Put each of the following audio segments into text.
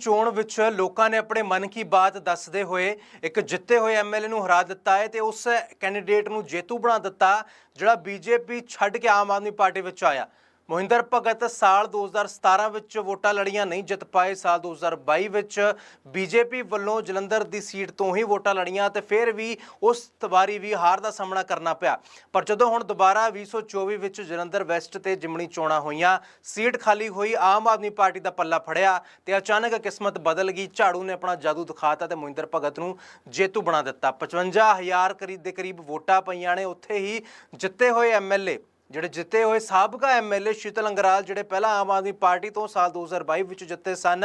ਚੋਣ ਵਿੱਚ ਲੋਕਾਂ ਨੇ ਆਪਣੇ ਮਨ ਕੀ ਬਾਤ ਦੱਸਦੇ ਹੋਏ ਇੱਕ ਜਿੱਤੇ ਹੋਏ ਐਮਐਲਏ ਨੂੰ ਹਰਾ ਦਿੱਤਾ ਹੈ ਤੇ ਉਸ ਕੈਂਡੀਡੇਟ ਨੂੰ ਜੇਤੂ ਬਣਾ ਦਿੱਤਾ, ਜਿਹੜਾ ਬੀਜੇਪੀ ਛੱਡ ਕੇ ਆਮ ਆਦਮੀ ਪਾਰਟੀ ਵਿੱਚ ਆਇਆ। ਮੋਹਿੰਦਰ, ਭਗਤ ਸਾਲ 2017 ਵਿੱਚ ਵੋਟਾਂ ਲੜੀਆਂ ਨਹੀਂ ਜਿੱਤ ਪਾਏ। ਸਾਲ 2022 ਵਿੱਚ ਬੀਜੇਪੀ ਵੱਲੋਂ ਜਲੰਧਰ ਦੀ ਸੀਟ ਤੋਂ ਹੀ ਵੋਟਾਂ ਲੜੀਆਂ ਤੇ ਫਿਰ ਵੀ ਉਸ ਵਾਰੀ ਵੀ ਹਾਰ ਦਾ ਸਾਹਮਣਾ ਕਰਨਾ ਪਿਆ। ਪਰ ਜਦੋਂ ਹੁਣ ਦੁਬਾਰਾ 2024 ਵਿੱਚ ਜਲੰਧਰ ਵੈਸਟ ਤੇ ਜਿਮਣੀ ਚੋਣਾਂ ਹੋਈਆਂ, ਸੀਟ ਖਾਲੀ ਹੋਈ, ਆਮ ਆਦਮੀ ਪਾਰਟੀ ਦਾ ਪੱਲਾ ਫੜਿਆ ਤੇ ਅਚਾਨਕ ਕਿਸਮਤ ਬਦਲ ਗਈ। ਝਾੜੂ ਨੇ ਆਪਣਾ ਜਾਦੂ ਦਿਖਾਤਾ ਤੇ ਮੋਹਿੰਦਰ, ਭਗਤ ਨੂੰ ਜੇਤੂ ਬਣਾ ਦਿੱਤਾ। 55000 ਕਰੀਬ ਦੇ ਕਰੀਬ ਵੋਟਾਂ ਪਈਆਂ ਨੇ। ਉੱਥੇ ਹੀ ਜਿੱਤੇ ਹੋਏ ਐਮਐਲਏ ਜਿਹੜੇ ਜਿੱਤੇ ਹੋਏ ਸਾਬਕਾ ਐਮਐਲਏ ਸ਼ੀਤਲ ਅੰਗਰਾਲ, ਜਿਹੜੇ ਪਹਿਲਾਂ ਆਮ ਆਦਮੀ ਪਾਰਟੀ ਤੋਂ ਸਾਲ 2022 ਵਿੱਚ ਜਿੱਤੇ ਸਨ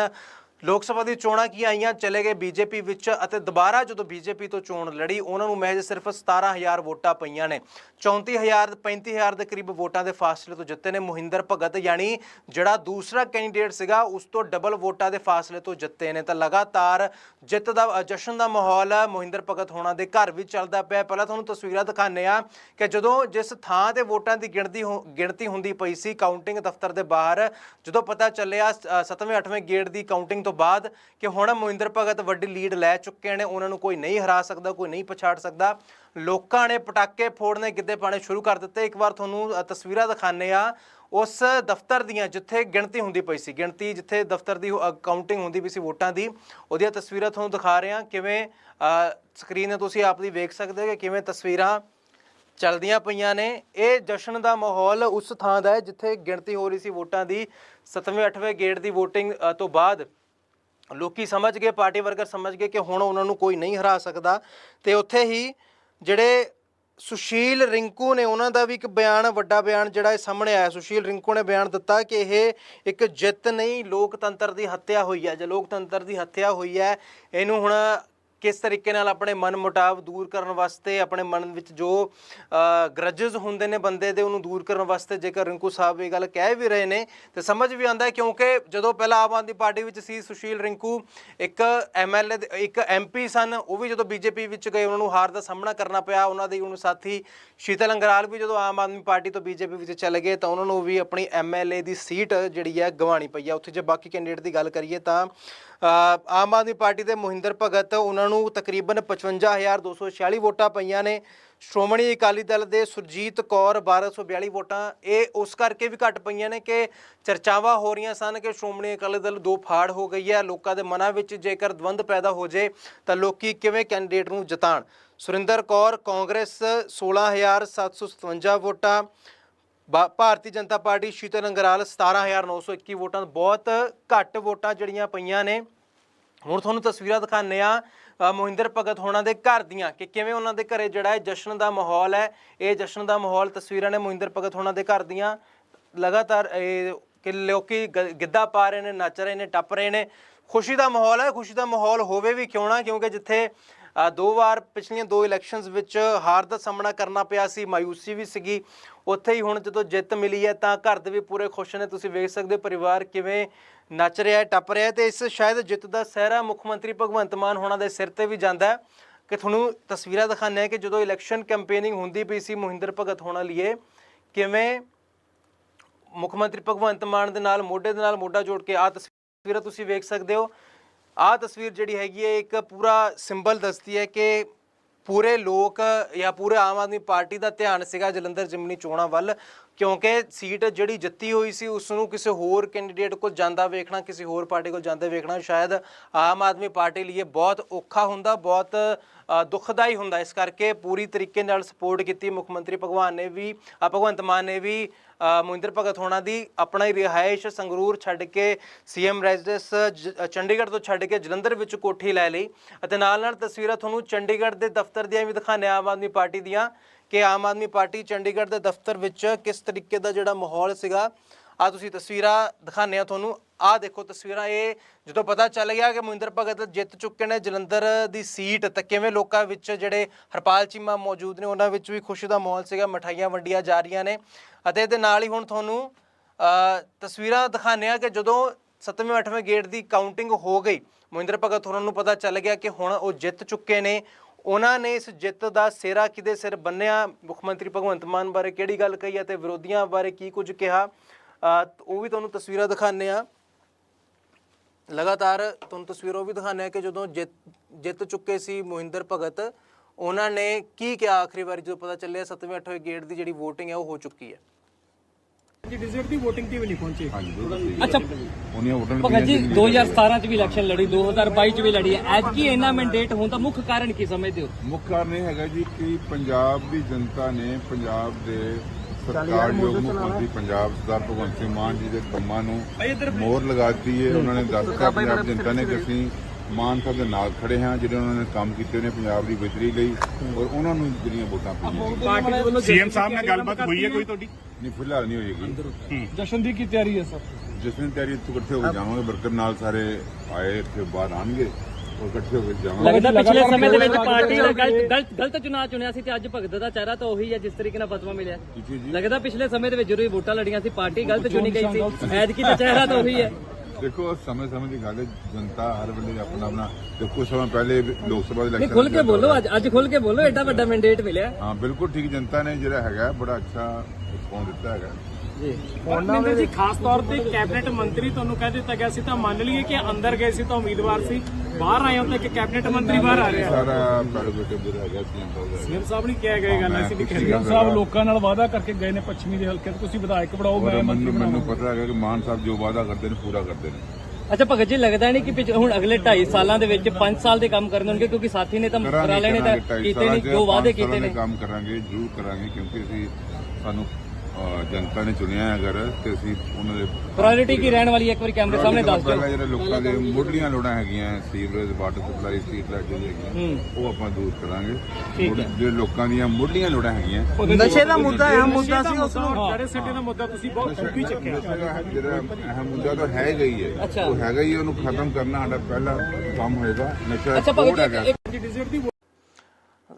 ਲੋਕ ਸਭਾ ਦੀ ਚੋਣਾਂ ਕੀ ਆਈਆਂ? ਚਲੇ ਗਏ ਬੀਜੇਪੀ ਵਿੱਚ ਅਤੇ ਦੁਬਾਰਾ ਜਦੋਂ ਬੀਜੇਪੀ ਤੋਂ ਚੋਣ ਲੜੀ, ਉਹਨਾਂ ਨੂੰ ਮਹਿਜ ਸਿਰਫ 17000 ਵੋਟਾਂ ਪਈਆਂ ਨੇ। 34000 35000 ਦੇ ਕਰੀਬ ਵੋਟਾਂ ਦੇ ਫਾਸਲੇ ਤੋਂ ਜਿੱਤੇ ਨੇ ਮੋਹਿੰਦਰ ਭਗਤ। ਯਾਨੀ ਜਿਹੜਾ ਦੂਸਰਾ ਕੈਂਡੀਡੇਟ ਸੀਗਾ, ਉਸ ਤੋਂ ਡਬਲ ਵੋਟਾਂ ਦੇ ਫਾਸਲੇ ਤੋਂ ਜਿੱਤੇ ਨੇ। ਤਾਂ ਲਗਾਤਾਰ ਜਿੱਤ ਦਾ ਜਸ਼ਨ ਦਾ ਮਾਹੌਲ ਮੋਹਿੰਦਰ ਭਗਤ ਹੋਣਾ ਦੇ ਘਰ ਵੀ ਚੱਲਦਾ ਪਿਆ। ਪਹਿਲਾਂ ਤੁਹਾਨੂੰ ਤਸਵੀਰਾਂ ਦਿਖਾਉਂਦੇ ਆ ਕਿ ਜਦੋਂ ਜਿਸ ਥਾਂ ਤੇ ਵੋਟਾਂ ਦੀ ਗਿਣਤੀ ਹੋ- ਗਿਣਤੀ ਹੁੰਦੀ ਪਈ ਸੀ, ਕਾਊਂਟਿੰਗ ਦਫ਼ਤਰ ਦੇ ਬਾਹਰ, ਜਦੋਂ ਪਤਾ ਚੱਲਿਆ 7ਵੇਂ 8ਵੇਂ ਗੇਟ ਦੀ ਕਾਊਂਟਿੰਗ ਤੋਂ ਬਾਅਦ ਕਿ ਹੁਣ ਮੋਹਿੰਦਰ ਭਗਤ ਵੱਡੀ ਲੀਡ ਲੈ ਚੁੱਕੇ ਨੇ, ਉਹਨਾਂ ਨੂੰ ਕੋਈ ਨਹੀਂ ਹਰਾ ਸਕਦਾ, ਕੋਈ ਨਹੀਂ ਪਛਾੜ ਸਕਦਾ। ਲੋਕਾਂ ਨੇ ਪਟਾਕੇ ਫੋੜਨੇ, ਗਿੱਧੇ ਪਾਣੇ ਸ਼ੁਰੂ ਕਰ ਦਿੱਤੇ। ਇੱਕ ਵਾਰ ਤੁਹਾਨੂੰ ਤਸਵੀਰਾਂ ਦਿਖਾਉਂਦੇ ਆ ਉਸ ਦਫ਼ਤਰ ਦੀਆਂ ਜਿੱਥੇ ਗਿਣਤੀ ਹੁੰਦੀ ਪਈ ਸੀ, ਗਿਣਤੀ ਜਿੱਥੇ ਦਫ਼ਤਰ ਦੀ ਕਾਊਂਟਿੰਗ ਹੁੰਦੀ ਪਈ ਸੀ ਵੋਟਾਂ ਦੀ, ਉਹਦੀਆਂ ਤਸਵੀਰਾਂ ਤੁਹਾਨੂੰ ਦਿਖਾ ਰਹੇ। ਹਾਂ ਕਿਵੇਂ ਸਕਰੀਨ ਤੇ ਤੁਸੀਂ ਆਪ ਦੀ ਵੇਖ ਸਕਦੇ ਹੋ ਕਿ ਕਿਵੇਂ ਤਸਵੀਰਾਂ ਚੱਲਦੀਆਂ ਪਈਆਂ ਨੇ। ਇਹ ਜਸ਼ਨ ਦਾ ਮਾਹੌਲ ਉਸ ਥਾਂ ਦਾ ਹੈ ਜਿੱਥੇ ਗਿਣਤੀ ਹੋ ਰਹੀ ਸੀ ਵੋਟਾਂ ਦੀ। 7ਵੇਂ 8ਵੇਂ ਗੇੜ ਦੀ VOTING ਤੋਂ ਬਾਅਦ ਲੋਕੀ ਸਮਝ ਗਏ, ਪਾਰਟੀ ਵਰਕਰ ਸਮਝ ਗਏ ਕਿ ਹੁਣ ਉਹਨਾਂ ਨੂੰ ਕੋਈ ਨਹੀਂ ਹਰਾ ਸਕਦਾ ਤੇ ਉੱਥੇ ਹੀ ਜਿਹੜੇ ਸੁਸ਼ੀਲ ਰਿੰਕੂ ਨੇ ਉਹਨਾਂ ਦਾ ਵੀ ਇੱਕ ਬਿਆਨ, ਵੱਡਾ ਬਿਆਨ ਜਿਹੜਾ ਇਹ ਸਾਹਮਣੇ ਆਇਆ। ਸੁਸ਼ੀਲ ਰਿੰਕੂ ਨੇ ਬਿਆਨ ਦਿੱਤਾ ਕਿ ਇਹ ਇੱਕ ਜਿੱਤ ਨਹੀਂ, ਲੋਕਤੰਤਰ ਦੀ ਹੱਤਿਆ ਹੋਈ ਹੈ। ਜੇ ਲੋਕਤੰਤਰ ਦੀ ਹੱਤਿਆ ਹੋਈ ਹੈ, ਇਹਨੂੰ ਹੁਣ ਕਿਸ ਤਰੀਕੇ ਨਾਲ ਆਪਣੇ ਮਨ ਮੁਟਾਵ ਦੂਰ ਕਰਨ ਵਾਸਤੇ, ਆਪਣੇ ਮਨ ਵਿੱਚ ਜੋ ਗਰਜਸ ਹੁੰਦੇ ਨੇ ਬੰਦੇ ਦੇ, ਉਹਨੂੰ ਦੂਰ ਕਰਨ ਵਾਸਤੇ ਜੇਕਰ ਰਿੰਕੂ ਸਾਹਿਬ ਇਹ ਗੱਲ ਕਹਿ ਵੀ ਰਹੇ ਨੇ, ਤੇ ਸਮਝ ਵੀ ਆਉਂਦਾ ਕਿਉਂਕਿ ਜਦੋਂ ਪਹਿਲਾਂ ਆਮ ਆਦਮੀ ਪਾਰਟੀ ਵਿੱਚ ਸੀ ਸੁਸ਼ੀਲ ਰਿੰਕੂ, ਇੱਕ ਐਮਐਲਏ ਇੱਕ ਐਮਪੀ ਸਨ, ਉਹ ਵੀ ਜਦੋਂ ਬੀਜੇਪੀ ਵਿੱਚ ਗਏ, ਉਹਨਾਂ ਨੂੰ ਹਾਰ ਦਾ ਸਾਹਮਣਾ ਕਰਨਾ ਪਿਆ, ਉਹਨਾਂ ਦੇ ਹੁਣ ਸਾਥੀ ਸ਼ੀਤਲ ਅੰਗਰਾਲ ਵੀ ਜਦੋਂ ਆਮ ਆਦਮੀ ਪਾਰਟੀ ਤੋਂ ਬੀਜੇਪੀ ਵਿੱਚ ਚਲੇ ਗਏ, ਤਾਂ ਉਹਨਾਂ ਨੂੰ ਵੀ ਆਪਣੀ ਐਮਐਲਏ ਦੀ ਸੀਟ ਜਿਹੜੀ ਹੈ ਗਵਾਣੀ ਪਈ ਹੈ। ਉੱਥੇ ਜੇ ਬਾਕੀ ਕੈਂਡੀਡੇਟ ਦੀ ਗੱਲ ਕਰੀਏ ਤਾਂ ਆਮ ਆਦਮੀ ਪਾਰਟੀ ਦੇ ਮੋਹਿੰਦਰ ਭਗਤ ਉਹਨਾਂ ਨੂੰ ਤਕਰੀਬਨ 55246 ਵੋਟਾਂ ਪਈਆਂ ਨੇ। ਸ਼੍ਰੋਮਣੀ ਅਕਾਲੀ ਦਲ ਦੇ ਸੁਰਜੀਤ ਕੌਰ 1242 ਵੋਟਾਂ। ਇਹ ਉਸ ਕਰਕੇ ਵੀ ਘੱਟ ਪਈਆਂ ਨੇ ਕਿ ਚਰਚਾਵਾਂ ਹੋ ਰਹੀਆਂ ਸਨ ਕਿ ਸ਼੍ਰੋਮਣੀ ਅਕਾਲੀ ਦਲ ਦੋ ਫਾੜ ਹੋ ਗਈ ਹੈ। ਲੋਕਾਂ ਦੇ ਮਨਾਂ ਵਿੱਚ ਜੇਕਰ ਦਵੰਦ ਪੈਦਾ ਹੋ ਜੇ ਤਾਂ ਲੋਕੀ ਕਿਵੇਂ ਕੈਂਡੀਡੇਟ ਨੂੰ ਜਿਤਾਣ ਸੁਰਿੰਦਰ ਕੌਰ, ਕਾਂਗਰਸ 16757 ਵੋਟਾਂ। ਭਾਰਤੀ ਜਨਤਾ ਪਾਰਟੀ ਸ਼ੀਤਲ ਅੰਗਰਾਲ 17921 ਵੋਟਾਂ ਬਹੁਤ ਘੱਟ ਵੋਟਾਂ ਜਿਹੜੀਆਂ ਪਈਆਂ ਨੇ। ਹੁਣ ਤੁਹਾਨੂੰ ਤਸਵੀਰਾਂ ਦਿਖਾਉਂਦੇ ਆ ਮੋਹਿੰਦਰ ਭਗਤ ਹੋਣਾ ਦੇ ਘਰ ਦੀਆਂ ਕਿ ਕਿਵੇਂ ਉਹਨਾਂ ਦੇ ਘਰੇ ਜਿਹੜਾ ਹੈ ਜਸ਼ਨ ਦਾ ਮਾਹੌਲ ਹੈ, ਇਹ ਜਸ਼ਨ ਦਾ ਮਾਹੌਲ ਤਸਵੀਰਾਂ ਨੇ ਮੋਹਿੰਦਰ ਭਗਤ ਹੋਣਾ ਦੇ ਘਰ ਦੀਆਂ। ਲਗਾਤਾਰ ਇਹ ਕਿ ਲੋਕੀ ਗਿੱਧਾ ਪਾ ਰਹੇ ਨੇ, ਨੱਚ ਰਹੇ ਨੇ, ਟੱਪ ਰਹੇ ਨੇ। ਖੁਸ਼ੀ ਦਾ ਮਾਹੌਲ ਹੈ, ਖੁਸ਼ੀ ਦਾ ਮਾਹੌਲ ਹੋਵੇ ਵੀ ਕਿਉਂ ਨਾ, ਕਿਉਂਕਿ ਜਿੱਥੇ ਦੋ ਵਾਰ ਪਿਛਲੀਆਂ ਦੋ ਇਲੈਕਸ਼ਨਸ ਵਿੱਚ ਹਾਰ ਦਾ ਸਾਹਮਣਾ ਕਰਨਾ ਪਿਆ ਸੀ, ਮਾਯੂਸੀ ਵੀ ਸੀਗੀ। ਉੱਥੇ ਹੀ ਹੁਣ ਜਦੋਂ ਜਿੱਤ ਮਿਲੀ ਹੈ ਤਾਂ ਘਰ ਦੇ ਵੀ ਪੂਰੇ ਖੁਸ਼ ਨੇ। ਤੁਸੀਂ ਵੇਖ ਸਕਦੇ ਹੋ ਪਰਿਵਾਰ ਕਿਵੇਂ ਨੱਚ ਰਿਹਾ ਹੈ, ਟੱਪ ਰਿਹਾ ਹੈ ਤੇ ਇਸ ਸ਼ਾਇਦ ਜਿੱਤ ਦਾ ਸਹਿਰਾ ਮੁੱਖ ਮੰਤਰੀ ਭਗਵੰਤ ਮਾਨ ਹੋਣਾ ਦੇ ਸਿਰ ਤੇ ਵੀ ਜਾਂਦਾ ਹੈ। ਕਿ ਤੁਹਾਨੂੰ ਤਸਵੀਰਾਂ ਦਿਖਾਉਂਦੇ ਹਾਂ ਕਿ ਜਦੋਂ ਇਲੈਕਸ਼ਨ ਕੈਂਪੇਨਿੰਗ ਹੁੰਦੀ ਪਈ ਸੀ, ਮੋਹਿੰਦਰ ਭਗਤ ਹੋਣਾ ਲਈਏ ਕਿਵੇਂ ਮੁੱਖ ਮੰਤਰੀ ਭਗਵੰਤ ਮਾਨ ਦੇ ਨਾਲ, ਮੋਢੇ ਦੇ ਨਾਲ ਮੋਢਾ ਜੋੜ ਕੇ ਆ ਤਸਵੀਰਾਂ ਤੁਸੀਂ ਵੇਖ ਸਕਦੇ ਹੋ। ਆ ਤਸਵੀਰ ਜਿਹੜੀ ਹੈਗੀ ਹੈ, ਇੱਕ ਪੂਰਾ ਸਿੰਬਲ ਦੱਸਦੀ ਹੈ ਕਿ ਪੂਰੇ ਲੋਕ ਜਾਂ ਪੂਰੇ ਆਮ ਆਦਮੀ ਪਾਰਟੀ ਦਾ ਧਿਆਨ ਸੀਗਾ ਜਲੰਧਰ ਜਿਮਨੀ ਚੋਣਾਂ ਵੱਲ, ਕਿਉਂਕਿ ਸੀਟ ਜਿਹੜੀ ਜਿੱਤੀ ਹੋਈ ਸੀ, ਉਸ ਨੂੰ ਕਿਸੇ ਹੋਰ ਕੈਂਡੀਡੇਟ ਕੋਲ ਜਾਂਦਾ ਵੇਖਣਾ, ਕਿਸੇ ਹੋਰ ਪਾਰਟੀ ਕੋਲ ਜਾਂਦੇ ਵੇਖਣਾ, ਸ਼ਾਇਦ ਆਮ ਆਦਮੀ ਪਾਰਟੀ ਲਈ ਬਹੁਤ ਔਖਾ ਹੁੰਦਾ, ਬਹੁਤ ਦੁਖਦਾਈ ਹੁੰਦਾ। ਇਸ ਕਰਕੇ ਪੂਰੀ ਤਰੀਕੇ ਨਾਲ ਸਪੋਰਟ ਕੀਤੀ ਮੁੱਖ ਮੰਤਰੀ ਭਗਵਾਨ ਨੇ ਵੀ ਅ, ਭਗਵੰਤ ਮਾਨ ਨੇ ਵੀ ਮੋਹਿੰਦਰ ਭਗਤ ਹੋਣਾ ਦੀ ਆਪਣਾ ਹੀ ਰਿਹਾਇਸ਼ ਸੰਗਰੂਰ ਛੱਡ ਕੇ ਸੀਐਮ ਰੈਜ਼ੀਡੈਂਸ ਜ- ਚੰਡੀਗੜ੍ਹ ਤੋਂ ਛੱਡ ਕੇ ਜਲੰਧਰ ਵਿੱਚ ਕੋਠੀ ਲੈ ਲਈ ਅਤੇ ਨਾਲ ਨਾਲ ਤਸਵੀਰਾਂ ਤੁਹਾਨੂੰ ਚੰਡੀਗੜ੍ਹ ਦੇ ਦਫ਼ਤਰ ਦੀਆਂ ਵੀ ਦਿਖਾਣੇ ਆਮ ਆਦਮੀ ਪਾਰਟੀ ਦੀਆਂ ਕਿ ਆਮ ਆਦਮੀ ਪਾਰਟੀ ਚੰਡੀਗੜ੍ਹ ਦੇ ਦਫ਼ਤਰ ਵਿੱਚ ਕਿਸ ਤਰੀਕੇ ਦਾ ਜਿਹੜਾ ਮਾਹੌਲ ਸੀਗਾ। ਆ ਤੁਸੀਂ ਤਸਵੀਰਾਂ ਦਿਖਾਣੇ ਆ ਤੁਹਾਨੂੰ। ਆ ਦੇਖੋ ਤਸਵੀਰਾਂ, ਇਹ ਜਦੋਂ ਪਤਾ ਚੱਲ ਗਿਆ ਕਿ ਮਹਿੰਦਰ ਭਗਤ ਜਿੱਤ ਚੁੱਕੇ ਨੇ ਜਲੰਧਰ ਦੀ ਸੀਟ, ਤਾਂ ਕਿਵੇਂ ਲੋਕਾਂ ਵਿੱਚ ਜਿਹੜੇ ਹਰਪਾਲ ਚੀਮਾ ਮੌਜੂਦ ਨੇ, ਉਹਨਾਂ ਵਿੱਚ ਵੀ ਖੁਸ਼ੀ ਦਾ ਮਾਹੌਲ ਸੀਗਾ, ਮਠਾਈਆਂ ਵੰਡੀਆਂ ਜਾ ਰਹੀਆਂ ਨੇ। ਅਤੇ ਇਹਦੇ ਨਾਲ ਹੀ ਹੁਣ ਤੁਹਾਨੂੰ ਤਸਵੀਰਾਂ ਦਿਖਾਣੇ ਆ ਕਿ ਜਦੋਂ 7ਵੇਂ 8ਵੇਂ ਗੇਟ ਦੀ ਕਾਊਂਟਿੰਗ ਹੋ ਗਈ, ਮਹਿੰਦਰ ਭਗਤ ਹੋਰਾਂ ਨੂੰ ਪਤਾ ਚੱਲ ਗਿਆ ਕਿ ਹੁਣ ਉਹ ਜਿੱਤ ਚੁੱਕੇ ਨੇ। ਉਹਨਾਂ ਨੇ ਇਸ ਜਿੱਤ ਦਾ ਸਿਹਰਾ ਕਿਹਦੇ ਸਿਰ ਬੰਨਿਆ? ਮੁੱਖ ਮੰਤਰੀ ਭਗਵੰਤ ਮਾਨ ਬਾਰੇ ਕਿਹੜੀ ਗੱਲ ਕਹੀ ਹੈ ਤੇ ਵਿਰੋਧੀਆਂ ਬਾਰੇ ਕੀ ਕੁਝ ਕਿਹਾ? ਉਹ ਵੀ ਤੁਹਾਨੂੰ ਤਸਵੀਰਾਂ ਦਿਖਾਣੇ ਆ ਲਗਾਤਾਰ ਤੁਹਾਨੂੰ ਤਸਵੀਰੋਂ ਵੀ ਆ ਕਿ ਜਦੋਂ ਜਿੱਤ ਜਿੱਤ ਚੁੱਕੇ ਸੀ ਮੋਹਿੰਦਰ ਭਗਤ ਉਹਨਾਂ ਨੇ ਕੀ ਕਿਹਾ ਆਖਰੀ ਵਾਰੀ ਜਦੋਂ ਪਤਾ ਚੱਲਿਆ 7ਵੇਂ 8ਵੇਂ ਗੇਟ ਦੀ ਜਿਹੜੀ VOTING ਹੈ ਉਹ ਹੋ ਚੁੱਕੀ ਹੈ? ਜੀ ਵਿਜ਼ਿਟ ਦੀ VOTING ਤੇ ਵੀ ਨਹੀਂ ਪਹੁੰਚੇ। ਅੱਛਾ। ਉਹਨੀਆਂ ਵੋਟਾਂ ਭਗਤ ਜੀ 2017 ਚ ਵੀ ਇਲੈਕਸ਼ਨ ਲੜੀ 2022 ਚ ਵੀ ਲੜੀ ਹੈ। ਐਤਕੀ ਇੰਨਾ ਮੈਂਡੇਟ ਹੋਣ ਦਾ ਮੁੱਖ ਕਾਰਨ ਕੀ ਸਮਝਦੇ ਹੋ? ਮੁੱਖ ਕਾਰਨ ਇਹ ਹੈਗਾ ਜੀ ਕਿ ਪੰਜਾਬ ਦੀ ਜਨਤਾ ਨੇ ਪੰਜਾਬ ਦੇ ਸਰਕਾਰਯੋਗ ਮੁੱਖ ਮੰਤਰੀ ਪੰਜਾਬ ਸਰਦਾਰ ਭਗਵੰਤ ਸਿੰਘ ਮਾਨ ਜੀ ਦੇ ਕੰਮਾਂ ਨੂੰ ਮੋਹਰ ਲਗਾਤੀ ਹੈ। ਉਹਨਾਂ ਨੇ ਦੱਸਤਾ ਪੰਜਾਬ ਜਨਤਾ ਨੇ ਕਿ ਅਸੀਂ ਮਾਨ ਸਾਹਿਬ ਦੇ ਨਾਲ ਖੜੇ ਹਾਂ ਜਿਹੜੇ ਉਹਨਾਂ ਨੇ ਕੰਮ ਕੀਤੇ ਨੇ ਪੰਜਾਬ ਦੀ ਬਿਹਤਰੀ ਲਈ ਔਰ ਉਹਨਾਂ ਨੂੰ ਜਿਹੜੀਆਂ ਵੋਟਾਂ ਪਈਆਂ ਸੀਐਮ ਸਾਹਿਬ ਨਾਲ ਗੱਲਬਾਤ ਹੋਈ ਹੈ ਕੋਈ ਤੁਹਾਡੀ? ਨਹੀਂ ਫਿਲਹਾਲ ਨਹੀਂ ਹੋਏਗੀ ਜਸ਼ਨ ਦੀ ਕੀ ਤਿਆਰੀ ਹੈ ਸਰ? ਜਿਸ ਦਿਨ ਤਿਆਰੀ ਇੱਥੇ ਇਕੱਠੇ ਹੋ ਜਾਵਾਂਗੇ ਵਰਕਰ ਨਾਲ ਸਾਰੇ ਆਏ ਇੱਥੇ ਬਾਹਰ ਆਣਗੇ ਔਰ ਇਕੱਠੇ ਹੋ ਕੇ ਜਾਵਾਂਗੇ। ਲੱਗਦਾ ਪਿਛਲੇ ਸਮੇਂ ਦੇ ਵਿੱਚ ਪਾਰਟੀ ਨੇ ਗਲਤ ਗਲਤ ਗਲਤ ਚੁਣਾਵ ਚੁਣਿਆ ਸੀ ਤੇ ਅੱਜ ਭਗਤ ਦਾ ਚਿਹਰਾ ਤਾਂ ਉਹੀ ਹੈ ਜਿਸ ਤਰੀਕੇ ਨਾਲ ਫਤਵਾ ਮਿਲਿਆ। ਜੀ ਜੀ? ਲੱਗਦਾ ਪਿਛਲੇ ਸਮੇਂ ਦੇ ਵਿੱਚ ਜਦੋਂ ਇਹ ਵੋਟਾਂ ਲੜੀਆਂ ਸੀ ਪਾਰਟੀ ਗਲਤ ਚੁਣੀ ਗਈ ਸੀ। ਐਤਕੀ ਦਾ ਚਿਹਰਾ ਤਾਂ ਉਹੀ ਹੈ। ਦੇਖੋ ਸਮੇਂ ਸਮੇਂ ਦੀ ਗੱਲ ਹੈ ਜਨਤਾ ਹਰ ਵੇਲੇ ਆਪਣਾ ਆਪਣਾ ਤੇ ਕੁਝ ਸਮਾਂ ਪਹਿਲੇ ਲੋਕ ਸਭਾ ਦੇ ਇਲੈਕਸ਼ਨ ਖੁੱਲ ਕੇ ਬੋਲੋ ਅੱਜ ਅੱਜ ਖੁੱਲ ਕੇ ਬੋਲੋ ਐਡਾ ਵੱਡਾ ਮੈਂਡੇਟ ਮਿਲਿਆ। ਹਾਂ ਬਿਲਕੁਲ ਠੀਕ ਜਨਤਾ ਨੇ ਜਿਹੜਾ ਹੈਗਾ ਬੜਾ ਅੱਛਾ ਰਿਸਪੌਂਸ ਦਿੱਤਾ ਹੈਗਾ। ਮਨਿੰਦਰ ਜੀ ਖਾਸ ਤੌਰ ਤੇ ਕੈਬਨਿਟ ਮੰਤਰੀ ਤੁਹਾਨੂੰ ਕਹਿ ਦਿੱਤਾ ਗਿਆ ਸੀ ਤਾਂ ਮੰਨ ਲਈਏ ਕਿ ਅੰਦਰ ਗਏ ਸੀ ਤਾਂ ਉਮੀਦਵਾਰ ਸੀ ਬਾਹਰ ਆਏ ਹੋ ਤਾਂ ਇੱਕ ਕੈਬਨਿਟ ਮੰਤਰੀ ਬਾਹਰ ਆ ਰਿਹਾ। ਸਾਰਾ ਪ੍ਰੈਰੋਗੇਟਿਵ ਜਿਹੜਾ ਹੈਗਾ ਸੀਐਮ ਸਾਹਿਬ ਸੀਐਮ ਸਾਹਿਬ ਨੇ ਕਿਹਾ ਗਏ ਗੱਲ ਅਸੀਂ ਨਹੀਂ ਕਰ। ਸਾਹਿਬ। ਲੋਕਾਂ ਨਾਲ ਵਾਅਦਾ ਕਰਕੇ ਗਏ ਨੇ ਪੱਛਮੀ ਦੇ ਹਲਕੇ ਤੇ ਤੁਸੀਂ ਵਿਧਾਇਕ ਬਣਾਓ ਮੈਂ ਮੰਤਰੀ ਮੈਨੂੰ ਪਤਾ ਹੈਗਾ ਕਿ ਮਾਨ ਸਾਹਿਬ ਜੋ ਵਾਅਦਾ ਕਰਦੇ ਨੇ ਪੂਰਾ ਕਰਦੇ ਨੇ। ਅੱਛਾ ਭਗਤ ਜੀ ਲੱਗਦਾ ਨਹੀਂ ਕਿ ਹੁਣ ਅਗਲੇ 2.5 ਸਾਲਾਂ ਦੇ ਵਿੱਚ 5 ਸਾਲ ਦੇ ਕੰਮ ਕਰਨੇ ਹੋਣਗੇ ਕਿਉਂਕਿ ਸਾਥੀ ਨੇ ਤਾਂ ਕਰਾ ਲੈਣੇ ਤਾਂ ਕੀਤੇ ਨਹੀਂ ਜੋ ਵਾਅਦੇ ਕੀਤੇ ਨੇ। ਕੰਮ ਕਰਾਂਗੇ ਜ਼ਰੂਰ ਕਰਾਂਗੇ ਕਿਉਂਕਿ ਅਸੀਂ ਸਾਨੂੰ ਜਨਤਾ ਨੇ ਚੁਣਿਆ ਹੈ ਅਗਰ ਤੇ ਅਸੀਂ ਉਹਨਾਂ ਦੇ ਪ੍ਰਾਇੋਰਟੀ ਕੀ ਰਹਿਣ ਵਾਲੀ ਹੈ? ਇੱਕ ਵਾਰੀ ਕੈਮਰੇ ਸਾਹਮਣੇ ਦੱਸ ਦਿਓ। ਜਿਹੜੇ ਲੋਕਾਂ ਦੇ ਮੁੱਢਲੀਆਂ ਲੋੜਾਂ ਹੈਗੀਆਂ sewerage water supply street light ਜਿਹੜੀ ਹੈਗੀਆਂ ਉਹ ਆਪਾਂ ਦੂਰ ਕਰਾਂਗੇ। ਜਿਹੜੇ ਲੋਕਾਂ ਦੀਆਂ ਮੁੱਢਲੀਆਂ ਲੋੜਾਂ ਹੈਗੀਆਂ ਨਸ਼ੇ ਦਾ ਮੁੱਦਾ ਹੈ ਮੁੱਦਾ ਸੀ ਉਸ ਨੂੰ ਜਿਹੜੇ ਸਿੱਟੇ ਦਾ ਮੁੱਦਾ ਤੁਸੀਂ ਬਹੁਤ ਖੂਬੀ ਚੱਕਿਆ। ਜਿਹੜਾ ਅਹਿਮ ਮੁੱਦਾ ਤਾਂ ਹੈ ਗਈ ਹੈ। ਉਹ ਹੈਗਾ ਹੀ ਉਹਨੂੰ ਖਤਮ ਕਰਨਾ ਸਾਡਾ ਪਹਿਲਾ ਕੰਮ ਹੋਏਗਾ। ਨਸ਼ਾ ਭਗਤ ਹੈਗਾ।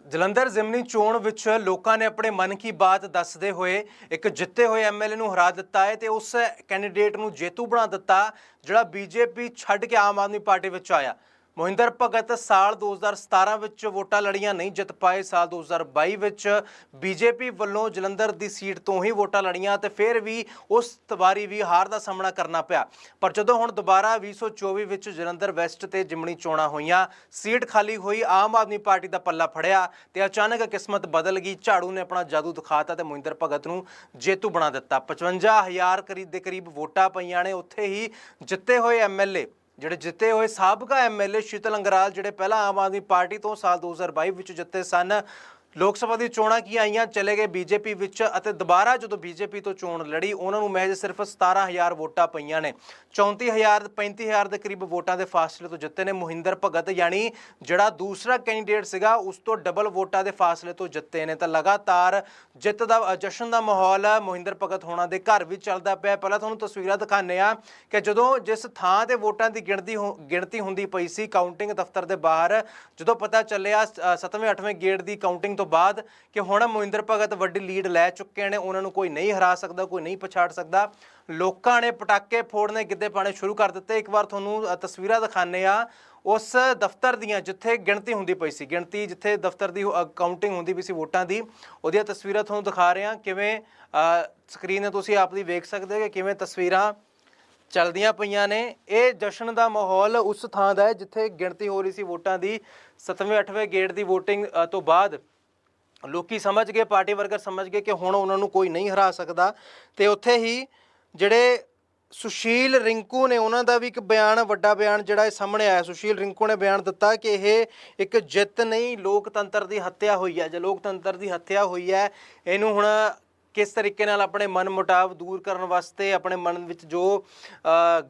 ਜਲੰਧਰ ਜ਼ਿਮਨੀ ਚੋਣ ਵਿੱਚ ਲੋਕਾਂ ਨੇ ਆਪਣੇ ਮਨ ਕੀ ਬਾਤ ਦੱਸਦੇ ਹੋਏ ਇੱਕ ਜਿੱਤੇ ਹੋਏ ਐਮਐਲਏ ਨੂੰ ਹਰਾ ਦਿੱਤਾ ਹੈ ਤੇ ਉਸ ਕੈਂਡੀਡੇਟ ਨੂੰ ਜੇਤੂ ਬਣਾ ਦਿੱਤਾ, ਜਿਹੜਾ ਬੀਜੇਪੀ ਛੱਡ ਕੇ ਆਮ ਆਦਮੀ ਪਾਰਟੀ ਵਿੱਚ ਆਇਆ। ਮੋਹਿੰਦਰ, ਭਗਤ ਸਾਲ 2017 ਵਿੱਚ ਵੋਟਾਂ ਲੜੀਆਂ ਨਹੀਂ ਜਿੱਤ ਪਾਏ। ਸਾਲ 2022 ਵਿੱਚ ਬੀਜੇਪੀ ਵੱਲੋਂ ਜਲੰਧਰ ਦੀ ਸੀਟ ਤੋਂ ਹੀ ਵੋਟਾਂ ਲੜੀਆਂ ਤੇ ਫਿਰ ਵੀ ਉਸ ਵਾਰੀ ਵੀ ਹਾਰ ਦਾ ਸਾਹਮਣਾ ਕਰਨਾ ਪਿਆ। ਪਰ ਜਦੋਂ ਹੁਣ ਦੁਬਾਰਾ 2024 ਵਿੱਚ ਜਲੰਧਰ ਵੈਸਟ ਤੇ ਜਿਮਣੀ ਚੋਣਾਂ ਹੋਈਆਂ, ਸੀਟ ਖਾਲੀ ਹੋਈ, ਆਮ ਆਦਮੀ ਪਾਰਟੀ ਦਾ ਪੱਲਾ ਫੜਿਆ ਤੇ ਅਚਾਨਕ ਕਿਸਮਤ ਬਦਲ ਗਈ। ਝਾੜੂ ਨੇ ਆਪਣਾ ਜਾਦੂ ਦਿਖਾਤਾ ਤੇ ਮੋਹਿੰਦਰ, ਭਗਤ ਨੂੰ ਜੇਤੂ ਬਣਾ ਦਿੱਤਾ। 55000 ਕਰੀਬ ਦੇ ਕਰੀਬ ਵੋਟਾਂ ਪਈਆਂ ਨੇ। ਉੱਥੇ ਹੀ ਜਿੱਤੇ ਹੋਏ ਐਮਐਲਏ ਜਿਹੜੇ ਜਿੱਤੇ ਹੋਏ ਸਾਬਕਾ ਐਮਐਲਏ ਸ਼ੀਤਲ ਅੰਗਰਾਲ, ਜਿਹੜੇ ਪਹਿਲਾਂ ਆਮ ਆਦਮੀ ਪਾਰਟੀ ਤੋਂ ਸਾਲ 2022 ਵਿੱਚ ਜਿੱਤੇ ਸਨ ਲੋਕ ਸਭਾ ਦੀ ਚੋਣਾਂ ਕੀ ਆਈਆਂ? ਚਲੇ ਗਏ ਬੀਜੇਪੀ ਵਿੱਚ ਅਤੇ ਦੁਬਾਰਾ ਜਦੋਂ ਬੀਜੇਪੀ ਤੋਂ ਚੋਣ ਲੜੀ, ਉਹਨਾਂ ਨੂੰ ਮਹਿਜ ਸਿਰਫ 17000 ਵੋਟਾਂ ਪਈਆਂ ਨੇ। 34000 35000 ਦੇ ਕਰੀਬ ਵੋਟਾਂ ਦੇ ਫਾਸਲੇ ਤੋਂ ਜਿੱਤੇ ਨੇ ਮੋਹਿੰਦਰ ਭਗਤ। ਯਾਨੀ ਜਿਹੜਾ ਦੂਸਰਾ ਕੈਂਡੀਡੇਟ ਸੀਗਾ, ਉਸ ਤੋਂ ਡਬਲ ਵੋਟਾਂ ਦੇ ਫਾਸਲੇ ਤੋਂ ਜਿੱਤੇ ਨੇ। ਤਾਂ ਲਗਾਤਾਰ ਜਿੱਤ ਦਾ ਜਸ਼ਨ ਦਾ ਮਾਹੌਲ ਮੋਹਿੰਦਰ ਭਗਤ ਹੋਣਾ ਦੇ ਘਰ ਵੀ ਚੱਲਦਾ ਪਿਆ। ਪਹਿਲਾਂ ਤੁਹਾਨੂੰ ਤਸਵੀਰਾਂ ਦਿਖਾਉਂਦੇ ਆ ਕਿ ਜਦੋਂ ਜਿਸ ਥਾਂ ਤੇ ਵੋਟਾਂ ਦੀ ਗਿਣਤੀ ਹੋ- ਗਿਣਤੀ ਹੁੰਦੀ ਪਈ ਸੀ, ਕਾਊਂਟਿੰਗ ਦਫ਼ਤਰ ਦੇ ਬਾਹਰ, ਜਦੋਂ ਪਤਾ ਚੱਲਿਆ 7ਵੇਂ 8ਵੇਂ ਗੇਟ ਦੀ ਕਾਊਂਟਿੰਗ ਤੋਂ ਬਾਅਦ ਕਿ ਹੁਣ ਮੋਹਿੰਦਰ ਭਗਤ ਵੱਡੀ ਲੀਡ ਲੈ ਚੁੱਕੇ ਨੇ, ਉਹਨਾਂ ਨੂੰ ਕੋਈ ਨਹੀਂ ਹਰਾ ਸਕਦਾ, ਕੋਈ ਨਹੀਂ ਪਛਾੜ ਸਕਦਾ। ਲੋਕਾਂ ਨੇ ਪਟਾਕੇ ਫੋੜਨੇ, ਗਿੱਧੇ ਪਾਣੇ ਸ਼ੁਰੂ ਕਰ ਦਿੱਤੇ। ਇੱਕ ਵਾਰ ਤੁਹਾਨੂੰ ਤਸਵੀਰਾਂ ਦਿਖਾਉਂਦੇ ਆ ਉਸ ਦਫ਼ਤਰ ਦੀਆਂ ਜਿੱਥੇ ਗਿਣਤੀ ਹੁੰਦੀ ਪਈ ਸੀ, ਗਿਣਤੀ ਜਿੱਥੇ ਦਫ਼ਤਰ ਦੀ ਕਾਊਂਟਿੰਗ ਹੁੰਦੀ ਪਈ ਸੀ ਵੋਟਾਂ ਦੀ, ਉਹਦੀਆਂ ਤਸਵੀਰਾਂ ਤੁਹਾਨੂੰ ਦਿਖਾ ਰਹੇ। ਹਾਂ ਕਿਵੇਂ ਸਕਰੀਨ ਤੇ ਤੁਸੀਂ ਆਪ ਦੀ ਵੇਖ ਸਕਦੇ ਹੋ ਕਿ ਕਿਵੇਂ ਤਸਵੀਰਾਂ ਚੱਲਦੀਆਂ ਪਈਆਂ ਨੇ। ਇਹ ਜਸ਼ਨ ਦਾ ਮਾਹੌਲ ਉਸ ਥਾਂ ਦਾ ਹੈ ਜਿੱਥੇ ਗਿਣਤੀ ਹੋ ਰਹੀ ਸੀ ਵੋਟਾਂ ਦੀ। 7ਵੇਂ 8ਵੇਂ ਗੇੜ ਦੀ VOTING ਤੋਂ ਬਾਅਦ ਲੋਕੀ ਸਮਝ ਗਏ, ਪਾਰਟੀ ਵਰਕਰ ਸਮਝ ਗਏ ਕਿ ਹੁਣ ਉਹਨਾਂ ਨੂੰ ਕੋਈ ਨਹੀਂ ਹਰਾ ਸਕਦਾ ਤੇ ਉੱਥੇ ਹੀ ਜਿਹੜੇ ਸੁਸ਼ੀਲ ਰਿੰਕੂ ਨੇ ਉਹਨਾਂ ਦਾ ਵੀ ਇੱਕ ਬਿਆਨ, ਵੱਡਾ ਬਿਆਨ ਜਿਹੜਾ ਇਹ ਸਾਹਮਣੇ ਆਇਆ। ਸੁਸ਼ੀਲ ਰਿੰਕੂ ਨੇ ਬਿਆਨ ਦਿੱਤਾ ਕਿ ਇਹ ਇੱਕ ਜਿੱਤ ਨਹੀਂ, ਲੋਕਤੰਤਰ ਦੀ ਹੱਤਿਆ ਹੋਈ ਹੈ। ਜੇ ਲੋਕਤੰਤਰ ਦੀ ਹੱਤਿਆ ਹੋਈ ਹੈ, ਇਹਨੂੰ ਹੁਣ ਕਿਸ ਤਰੀਕੇ ਨਾਲ ਆਪਣੇ ਮਨ ਮੁਟਾਵ ਦੂਰ ਕਰਨ ਵਾਸਤੇ, ਆਪਣੇ ਮਨ ਵਿੱਚ ਜੋ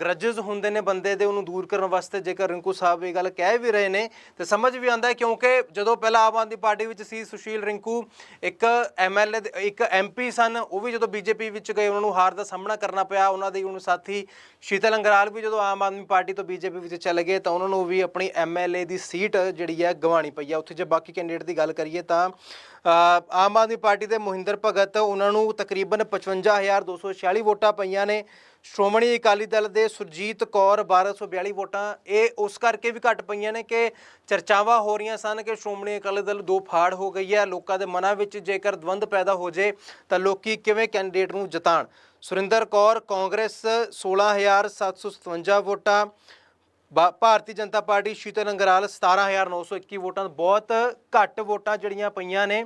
ਗਰਜਸ ਹੁੰਦੇ ਨੇ ਬੰਦੇ ਦੇ, ਉਹਨੂੰ ਦੂਰ ਕਰਨ ਵਾਸਤੇ ਜੇਕਰ ਰਿੰਕੂ ਸਾਹਿਬ ਇਹ ਗੱਲ ਕਹਿ ਵੀ ਰਹੇ ਨੇ, ਤੇ ਸਮਝ ਵੀ ਆਉਂਦਾ ਕਿਉਂਕਿ ਜਦੋਂ ਪਹਿਲਾਂ ਆਮ ਆਦਮੀ ਪਾਰਟੀ ਵਿੱਚ ਸੀ ਸੁਸ਼ੀਲ ਰਿੰਕੂ, ਇੱਕ ਐਮਐਲਏ ਇੱਕ ਐਮਪੀ ਸਨ, ਉਹ ਵੀ ਜਦੋਂ ਬੀਜੇਪੀ ਵਿੱਚ ਗਏ, ਉਹਨਾਂ ਨੂੰ ਹਾਰ ਦਾ ਸਾਹਮਣਾ ਕਰਨਾ ਪਿਆ, ਉਹਨਾਂ ਦੇ ਹੁਣ ਸਾਥੀ ਸ਼ੀਤਲ ਅੰਗਰਾਲ ਵੀ ਜਦੋਂ ਆਮ ਆਦਮੀ ਪਾਰਟੀ ਤੋਂ ਬੀਜੇਪੀ ਵਿੱਚ ਚਲੇ ਗਏ, ਤਾਂ ਉਹਨਾਂ ਨੂੰ ਵੀ ਆਪਣੀ ਐਮਐਲਏ ਦੀ ਸੀਟ ਜਿਹੜੀ ਹੈ ਗਵਾਣੀ ਪਈ ਆ ਉੱਥੇ ਜੇ ਬਾਕੀ ਕੈਂਡੀਡੇਟ ਦੀ ਗੱਲ ਕਰੀਏ ਤਾਂ ਆਮ ਆਦਮੀ ਪਾਰਟੀ ਦੇ ਮੋਹਿੰਦਰ ਭਗਤ, ਉਹਨਾਂ ਨੂੰ ਤਕਰੀਬਨ 55246 ਵੋਟਾਂ ਪਈਆਂ ਨੇ। ਸ਼੍ਰੋਮਣੀ ਅਕਾਲੀ ਦਲ ਦੇ ਸੁਰਜੀਤ ਕੌਰ 1242 ਵੋਟਾਂ। ਇਹ ਉਸ ਕਰਕੇ ਵੀ ਘੱਟ ਪਈਆਂ ਨੇ ਕਿ ਚਰਚਾਵਾਂ ਹੋ ਰਹੀਆਂ ਸਨ ਕਿ ਸ਼੍ਰੋਮਣੀ ਅਕਾਲੀ ਦਲ ਦੋ ਫਾੜ ਹੋ ਗਈ ਹੈ। ਲੋਕਾਂ ਦੇ ਮਨਾਂ ਵਿੱਚ ਜੇਕਰ ਦਵੰਦ ਪੈਦਾ ਹੋ ਜੇ ਤਾਂ ਲੋਕੀ ਕਿਵੇਂ ਕੈਂਡੀਡੇਟ ਨੂੰ ਜਿਤਾਣ? ਸੁਰਿੰਦਰ ਕੌਰ, ਕਾਂਗਰਸ 16757 ਵੋਟਾਂ। ਭਾ- ਭਾਰਤੀ ਜਨਤਾ ਪਾਰਟੀ ਸ਼ੀਤਲ ਅੰਗਰਾਲ 17921 ਵੋਟਾਂ। ਬਹੁਤ ਘੱਟ ਵੋਟਾਂ ਜਿਹੜੀਆਂ ਪਈਆਂ ਨੇ।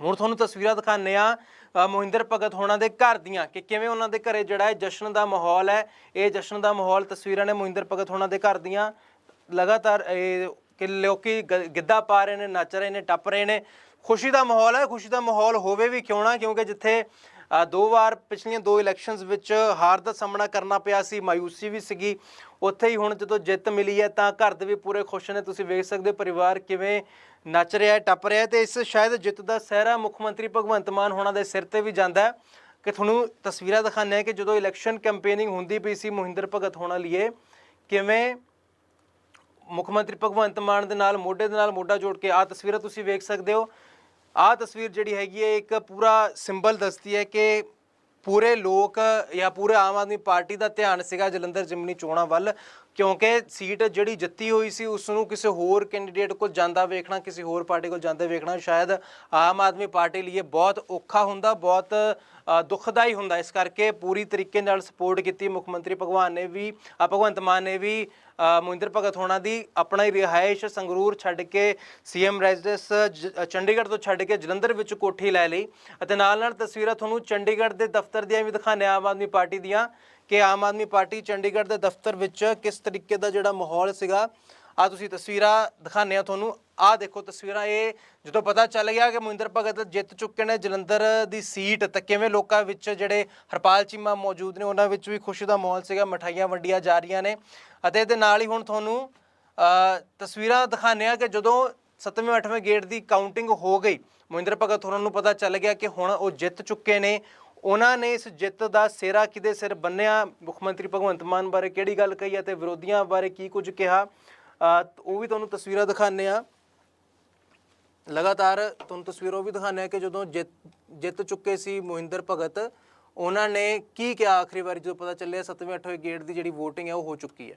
ਹੁਣ ਤੁਹਾਨੂੰ ਤਸਵੀਰਾਂ ਦਿਖਾਉਂਦੇ ਆ ਮੋਹਿੰਦਰ ਭਗਤ ਹੋਣਾ ਦੇ ਘਰ ਦੀਆਂ ਕਿ ਕਿਵੇਂ ਉਹਨਾਂ ਦੇ ਘਰੇ ਜਿਹੜਾ ਹੈ ਜਸ਼ਨ ਦਾ ਮਾਹੌਲ ਹੈ, ਇਹ ਜਸ਼ਨ ਦਾ ਮਾਹੌਲ ਤਸਵੀਰਾਂ ਨੇ ਮੋਹਿੰਦਰ ਭਗਤ ਹੋਣਾ ਦੇ ਘਰ ਦੀਆਂ। ਲਗਾਤਾਰ ਇਹ ਕਿ ਲੋਕੀ ਗਿੱਧਾ ਪਾ ਰਹੇ ਨੇ, ਨੱਚ ਰਹੇ ਨੇ, ਟੱਪ ਰਹੇ ਨੇ। ਖੁਸ਼ੀ ਦਾ ਮਾਹੌਲ ਹੈ, ਖੁਸ਼ੀ ਦਾ ਮਾਹੌਲ ਹੋਵੇ ਵੀ ਕਿਉਂ ਨਾ, ਕਿਉਂਕਿ ਜਿੱਥੇ ਦੋ ਵਾਰ ਪਿਛਲੀਆਂ ਦੋ ਇਲੈਕਸ਼ਨਸ ਵਿੱਚ ਹਾਰ ਦਾ ਸਾਹਮਣਾ ਕਰਨਾ ਪਿਆ ਸੀ, ਮਾਯੂਸੀ ਵੀ ਸੀਗੀ। ਉੱਥੇ ਹੀ ਹੁਣ ਜਦੋਂ ਜਿੱਤ ਮਿਲੀ ਹੈ ਤਾਂ ਘਰ ਦੇ ਵੀ ਪੂਰੇ ਖੁਸ਼ ਨੇ। ਤੁਸੀਂ ਵੇਖ ਸਕਦੇ ਹੋ ਪਰਿਵਾਰ ਕਿਵੇਂ ਨੱਚ ਰਿਹਾ ਹੈ, ਟੱਪ ਰਿਹਾ ਹੈ ਤੇ ਇਸ ਸ਼ਾਇਦ ਜਿੱਤ ਦਾ ਸਹਿਰਾ ਮੁੱਖ ਮੰਤਰੀ ਭਗਵੰਤ ਮਾਨ ਹੋਣਾ ਦੇ ਸਿਰ ਤੇ ਵੀ ਜਾਂਦਾ ਹੈ। ਕਿ ਤੁਹਾਨੂੰ ਤਸਵੀਰਾਂ ਦਿਖਾਉਂਦੇ ਹਾਂ ਕਿ ਜਦੋਂ ਇਲੈਕਸ਼ਨ ਕੈਂਪੇਨਿੰਗ ਹੁੰਦੀ ਪਈ ਸੀ, ਮੋਹਿੰਦਰ ਭਗਤ ਹੋਣਾ ਲਈਏ ਕਿਵੇਂ ਮੁੱਖ ਮੰਤਰੀ ਭਗਵੰਤ ਮਾਨ ਦੇ ਨਾਲ, ਮੋਢੇ ਦੇ ਨਾਲ ਮੋਢਾ ਜੋੜ ਕੇ ਆ ਤਸਵੀਰਾਂ ਤੁਸੀਂ ਵੇਖ ਸਕਦੇ ਹੋ। ਆ ਤਸਵੀਰ ਜਿਹੜੀ ਹੈਗੀ ਹੈ, ਇੱਕ ਪੂਰਾ ਸਿੰਬਲ ਦੱਸਦੀ ਹੈ ਕਿ ਪੂਰੇ ਲੋਕ ਜਾਂ ਪੂਰੇ ਆਮ ਆਦਮੀ ਪਾਰਟੀ ਦਾ ਧਿਆਨ ਸੀਗਾ ਜਲੰਧਰ ਜਿਮਨੀ ਚੋਣਾਂ ਵੱਲ। ਕਿਉਂਕਿ ਸੀਟ ਜਿਹੜੀ ਜਿੱਤੀ ਹੋਈ ਸੀ ਉਸ ਨੂੰ ਕਿਸੇ ਹੋਰ ਕੈਂਡੀਡੇਟ ਕੋਲ ਜਾਂਦਾ ਵੇਖਣਾ ਕਿਸੇ ਹੋਰ ਪਾਰਟੀ ਕੋਲ ਜਾਂਦੇ ਵੇਖਣਾ ਸ਼ਾਇਦ ਆਮ ਆਦਮੀ ਪਾਰਟੀ ਲਈ ਇਹ ਬਹੁਤ ਔਖਾ ਹੁੰਦਾ ਬਹੁਤ ਅ, ਦੁਖਦਾਈ ਹੁੰਦਾ। ਇਸ ਕਰਕੇ ਪੂਰੀ ਤਰੀਕੇ ਨਾਲ ਸਪੋਰਟ ਕੀਤੀ ਮੁੱਖ ਮੰਤਰੀ ਭਗਵਾਨ ਨੇ ਵੀ ਅ, ਭਗਵੰਤ ਮਾਨ ਨੇ ਵੀ ਅ, ਮੋਹਿੰਦਰ ਭਗਤ ਹੋਣਾ ਦੀ ਆਪਣਾ ਹੀ ਰਿਹਾਇਸ਼ ਸੰਗਰੂਰ ਛੱਡ ਕੇ ਸੀਐਮ ਰੈਜ਼ੀਡੈਂਸ ਜ- ਚੰਡੀਗੜ੍ਹ ਤੋਂ ਛੱਡ ਕੇ ਜਲੰਧਰ ਵਿੱਚ ਕੋਠੀ ਲੈ ਲਈ। ਅਤੇ ਨਾਲ ਨਾਲ ਤਸਵੀਰਾਂ ਤੁਹਾਨੂੰ ਚੰਡੀਗੜ੍ਹ ਦੇ ਦਫ਼ਤਰ ਦੀਆਂ ਵੀ ਦਿਖਾਣੇ ਆਮ ਆਦਮੀ ਪਾਰਟੀ ਦੀਆਂ। ਕਿ ਆਮ ਆਦਮੀ ਪਾਰਟੀ ਚੰਡੀਗੜ੍ਹ ਦੇ ਦਫ਼ਤਰ ਵਿੱਚ ਕਿਸ ਤਰੀਕੇ ਦਾ ਜਿਹੜਾ ਮਾਹੌਲ ਸੀਗਾ ਆ ਤੁਸੀਂ ਤਸਵੀਰਾਂ ਦਿਖਾਣੇ ਆ ਤੁਹਾਨੂੰ। ਆ ਦੇਖੋ ਤਸਵੀਰਾਂ, ਇਹ ਜਦੋਂ ਪਤਾ ਚੱਲ ਗਿਆ ਕਿ ਮਹਿੰਦਰ ਭਗਤ ਜਿੱਤ ਚੁੱਕੇ ਨੇ ਜਲੰਧਰ ਦੀ ਸੀਟ, ਤਾਂ ਕਿਵੇਂ ਲੋਕਾਂ ਵਿੱਚ ਜਿਹੜੇ ਹਰਪਾਲ ਚੀਮਾ ਮੌਜੂਦ ਨੇ, ਉਹਨਾਂ ਵਿੱਚ ਵੀ ਖੁਸ਼ੀ ਦਾ ਮਾਹੌਲ ਸੀਗਾ ਮਠਾਈਆਂ ਵੰਡੀਆਂ ਜਾ ਰਹੀਆਂ ਨੇ। ਅਤੇ ਇਹਦੇ ਨਾਲ ਹੀ ਹੁਣ ਤੁਹਾਨੂੰ ਤਸਵੀਰਾਂ ਦਿਖਾਣੇ ਆ ਕਿ ਜਦੋਂ 7ਵੇਂ 8ਵੇਂ ਗੇਟ ਦੀ ਕਾਊਂਟਿੰਗ ਹੋ ਗਈ, ਮਹਿੰਦਰ ਭਗਤ, ਉਹਨਾਂ ਨੂੰ ਪਤਾ ਚੱਲ ਗਿਆ ਕਿ ਹੁਣ ਉਹ ਜਿੱਤ ਚੁੱਕੇ ਨੇ। ਉਹਨਾਂ ਨੇ ਇਸ ਜਿੱਤ ਦਾ ਸਿਹਰਾ ਕਿਹਦੇ ਸਿਰ ਬੰਨਿਆ? ਮੁੱਖ ਮੰਤਰੀ ਭਗਵੰਤ ਮਾਨ ਬਾਰੇ ਕਿਹੜੀ ਗੱਲ ਕਹੀ ਅਤੇ ਵਿਰੋਧੀਆਂ ਬਾਰੇ ਕੀ ਕੁਝ ਕਿਹਾ? ਉਹ ਵੀ ਤੁਹਾਨੂੰ ਤਸਵੀਰਾਂ ਦਿਖਾਣੇ ਆ ਲਗਾਤਾਰ ਤੁਹਾਨੂੰ ਤਸਵੀਰਾਂ ਉਹ ਵੀ ਦਿਖਾਣੇ ਆ ਕਿ ਜਦੋਂ ਜਿੱਤ ਜਿੱਤ ਚੁੱਕੇ ਸੀ ਮੋਹਿੰਦਰ ਭਗਤ, ਉਹਨਾਂ ਨੇ ਕੀ ਕਿਹਾ? ਆਖਰੀ ਵਾਰੀ ਜਦੋਂ ਪਤਾ ਚੱਲਿਆ 7ਵੇਂ 8ਵੇਂ ਗੇਟ ਦੀ ਜਿਹੜੀ VOTING ਹੈ ਉਹ ਹੋ ਚੁੱਕੀ ਹੈ।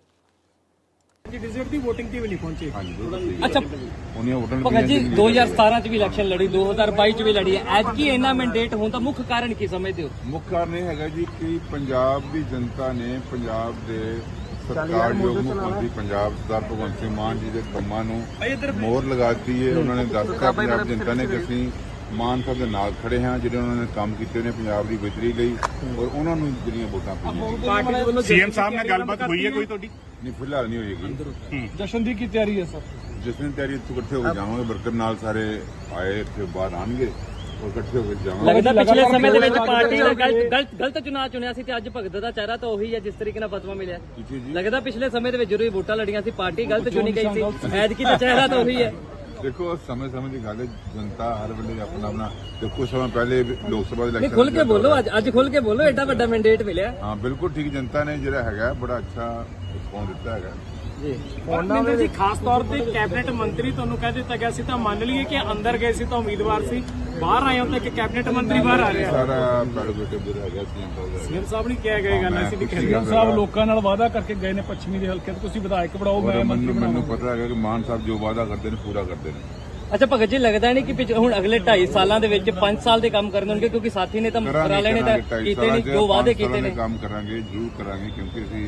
ਜੀ ਵਿਜ਼ਿਟ ਦੀ VOTING ਤੇ ਵੀ ਨਹੀਂ ਪਹੁੰਚੇ? ਹਾਂਜੀ ਬਿਲਕੁਲ ਠੀਕ ਅੱਛਾ। ਹੈ। ਉਹਨੀਆਂ ਵੋਟਾਂ ਭਗਤ ਜੀ ਪਈਆਂ 2017 ਚ ਵੀ ਇਲੈਕਸ਼ਨ ਲੜੀ 2022 ਚ ਵੀ ਲੜੀ ਹੈ। ਐਤਕੀ ਇੰਨਾ ਮੈਂਡੇਟ ਹੋਣ ਦਾ ਮੁੱਖ ਕਾਰਨ ਕੀ ਸਮਝਦੇ ਹੋ? ਮੁੱਖ ਕਾਰਨ ਇਹ ਹੈਗਾ ਜੀ ਕਿ ਪੰਜਾਬ ਦੀ ਜਨਤਾ ਨੇ ਪੰਜਾਬ ਦੇ ਸਰਕਾਰਯੋਗ ਮੁੱਖ ਮੰਤਰੀ ਪੰਜਾਬ ਸਰਦਾਰ ਭਗਵੰਤ ਸਿੰਘ ਮਾਨ ਜੀ ਦੇ ਕੰਮਾਂ ਨੂੰ ਮੋਹਰ ਲਗਾਤੀ ਹੈ। ਉਹਨਾਂ ਨੇ ਦੱਸਤਾ ਪੰਜਾਬ ਦੀ ਜਨਤਾ ਨੇ ਕਿ ਅਸੀਂ ਮਾਨ ਸਾਹਿਬ ਦੇ ਨਾਲ ਖੜੇ ਹਾਂ ਜਿਹੜੇ ਉਹਨਾਂ ਨੇ ਕੰਮ ਕੀਤੇ ਨੇ ਪੰਜਾਬ ਦੀ ਬਿਹਤਰੀ ਲਈ ਔਰ ਉਹਨਾਂ ਨੂੰ ਜਿਹੜੀਆਂ ਵੋਟਾਂ ਪਈਆਂ ਪਾਰਟੀ ਦੇ ਵੱਲੋਂ ਸੀਐਮ ਸਾਹਿਬ ਨਾਲ ਗੱਲਬਾਤ ਹੋਈ ਹੈ ਕੋਈ ਤੁਹਾਡੀ? ਨਹੀਂ ਫਿਲਹਾਲ ਨਹੀਂ ਹੋਏਗੀ। ਜਸ਼ਨ ਦੀ ਕੀ ਤਿਆਰੀ ਹੈ ਸਰ? ਜਿਸ ਦਿਨ ਤਿਆਰੀ ਇੱਥੇ ਇਕੱਠੇ ਹੋ ਕੇ ਜਾਵਾਂਗੇ ਵਰਕਰ ਨਾਲ ਸਾਰੇ ਆਏ ਇੱਥੇ ਬਾਹਰ ਆਣਗੇ ਔਰ ਇਕੱਠੇ ਹੋ ਕੇ ਜਾਵਾਂਗੇ। ਲੱਗਦਾ ਪਿਛਲੇ ਸਮੇਂ ਦੇ ਵਿੱਚ ਪਾਰਟੀ ਦਾ ਗਲਤ ਗਲਤ ਗਲਤ ਚੁਣਾਵ ਚੁਣਿਆ ਸੀ ਤੇ ਅੱਜ ਭਗਤ ਦਾ ਚਿਹਰਾ ਤਾਂ ਉਹੀ ਹੈ ਜਿਸ ਤਰੀਕੇ ਨਾਲ ਫਤਵਾ ਮਿਲਿਆ। ਲੱਗਦਾ ਪਿਛਲੇ ਸਮੇਂ ਦੇ ਵਿੱਚ ਜਦੋਂ ਇਹ ਵੋਟਾਂ ਲੜੀਆਂ ਸੀ ਪਾਰਟੀ ਗਲਤ ਚੁਣੀ ਗਈ ਸੀ ਐਤਕੀ ਦਾ ਚਿਹਰਾ ਤਾਂ ਉਹੀ ਹੈ। ਦੇਖੋ ਸਮੇਂ ਸਮੇਂ ਦੀ ਗੱਲ ਹੈ ਜਨਤਾ ਹਰ ਵੇਲੇ ਆਪਣਾ ਆਪਣਾ ਤੇ ਕੁਝ ਸਮਾਂ ਪਹਿਲੇ ਵੀ ਲੋਕ ਸਭਾ ਦੇ ਨਹੀਂ ਇਲੈਕਸ਼ਨ ਖੁੱਲ ਕੇ ਬੋਲੋ ਅੱਜ ਅੱਜ ਖੁੱਲ ਕੇ ਬੋਲੋ ਐਡਾ ਵੱਡਾ ਮੈਂਡੇਟ ਮਿਲਿਆ। ਹਾਂ ਬਿਲਕੁਲ ਠੀਕ ਜਨਤਾ ਨੇ ਜਿਹੜਾ ਹੈਗਾ ਬੜਾ ਅੱਛਾ ਰਿਸਪੌਂਸ ਦਿੱਤਾ ਹੈਗਾ। ਜੀ। ਮਨਿੰਦਰ ਜੀ ਖਾਸ ਤੌਰ ਤੇ ਕੈਬਨਿਟ ਮੰਤਰੀ ਤੁਹਾਨੂੰ ਕਹਿ ਦਿੱਤਾ ਗਿਆ ਸੀ ਤਾਂ ਮੰਨ ਲਈਏ ਕਿ ਅੰਦਰ ਗਏ ਸੀ ਤਾਂ ਉਮੀਦਵਾਰ ਸੀ ਬਾਹਰ ਆਏ ਹੋ ਤਾਂ ਇੱਕ ਕੈਬਨਿਟ ਮੰਤਰੀ ਬਾਹਰ ਆ ਰਿਹਾ। ਸਾਰਾ ਪ੍ਰੈਰੋਗੇਟਿਵ ਜਿਹੜਾ ਹੈਗਾ ਸੀਐਮ ਸਾਹਿਬ ਦਾ। ਸੀਐਮ ਸਾਹਿਬ ਨੇ ਕਿਹਾ ਗਏ ਗੱਲ ਅਸੀਂ ਨਹੀਂ ਮੈਂ ਕਹਿੰਦੇ ਸਾਹਿਬ ਲੋਕਾਂ ਨਾਲ ਵਾਅਦਾ ਕਰਕੇ ਗਏ ਨੇ ਪੱਛਮੀ ਦੇ ਹਲਕੇ ਤੋਂ ਤੁਸੀਂ ਵਿਧਾਇਕ ਬਣਾਓ ਔਰ ਮੈਨੂੰ ਮੈਨੂੰ ਪਤਾ ਹੈਗਾ ਕਿ ਮਾਨ ਸਾਹਿਬ ਜੋ ਵਾਅਦਾ ਕਰਦੇ ਨੇ ਪੂਰਾ ਕਰਦੇ ਨੇ। ਅੱਛਾ ਭਗਤ ਜੀ ਲੱਗਦਾ ਨਹੀਂ ਕਿ ਹੁਣ ਅਗਲੇ 2.5 ਸਾਲਾਂ ਦੇ ਵਿੱਚ 5 ਸਾਲ ਦੇ ਕੰਮ ਕਰਨੇ ਹੋਣਗੇ ਕਿਉਂਕਿ ਸਾਥੀ ਨੇ ਤਾਂ ਕਰਾਲੇ ਨੇ ਤਾਂ ਕੀਤੇ ਨਹੀਂ ਜੋ ਵਾਅਦੇ ਕੀਤੇ ਨੇ। ਕੰਮ ਕਰਾਂਗੇ ਜ਼ਰੂਰ ਕਰਾਂਗੇ ਕਿਉਂਕਿ ਅਸੀਂ